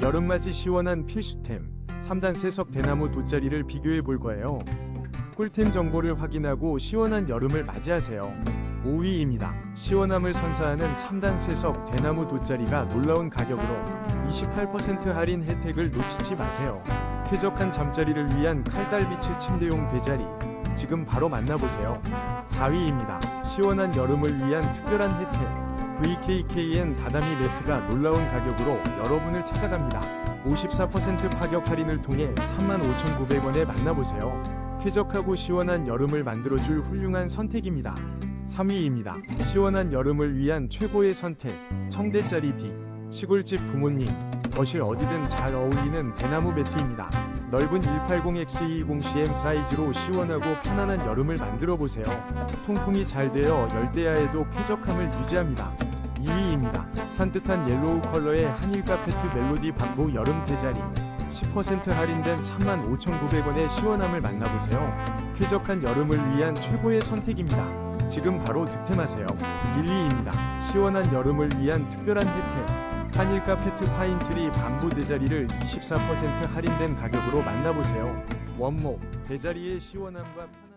여름맞이 시원한 필수템 3단 세석 대나무 돗자리를 비교해 볼 거예요. 꿀템 정보를 확인하고 시원한 여름을 맞이하세요. 5위입니다. 시원함을 선사하는 3단 세석 대나무 돗자리가 놀라운 가격으로 28% 할인 혜택을 놓치지 마세요. 쾌적한 잠자리를 위한 칼달비치 침대용 대자리 지금 바로 만나보세요. 4위입니다. 시원한 여름을 위한 특별한 혜택 VKKN 다다미 매트가 놀라운 가격으로 여러분을 찾아갑니다. 54% 파격 할인을 통해 35,900원에 만나보세요. 쾌적하고 시원한 여름을 만들어줄 훌륭한 선택입니다. 3위입니다. 시원한 여름을 위한 최고의 선택 청대짜리 빅 시골집 부모님 거실 어디든 잘 어울리는 대나무 매트입니다. 넓은 180X220cm 사이즈로 시원하고 편안한 여름을 만들어 보세요. 통풍이 잘 되어 열대야에도 쾌적함을 유지합니다. 2위입니다. 산뜻한 옐로우 컬러의 한일 카 페트 멜로디 방부 여름 대자리 10% 할인된 35,900원의 시원함을 만나보세요. 쾌적한 여름을 위한 최고의 선택입니다. 지금 바로 득템하세요. 1위입니다. 시원한 여름을 위한 특별한 혜택. 한일 카 페트 파인트리 밤부 대자리를 24% 할인된 가격으로 만나보세요. 원목 대자리의 시원함과 편-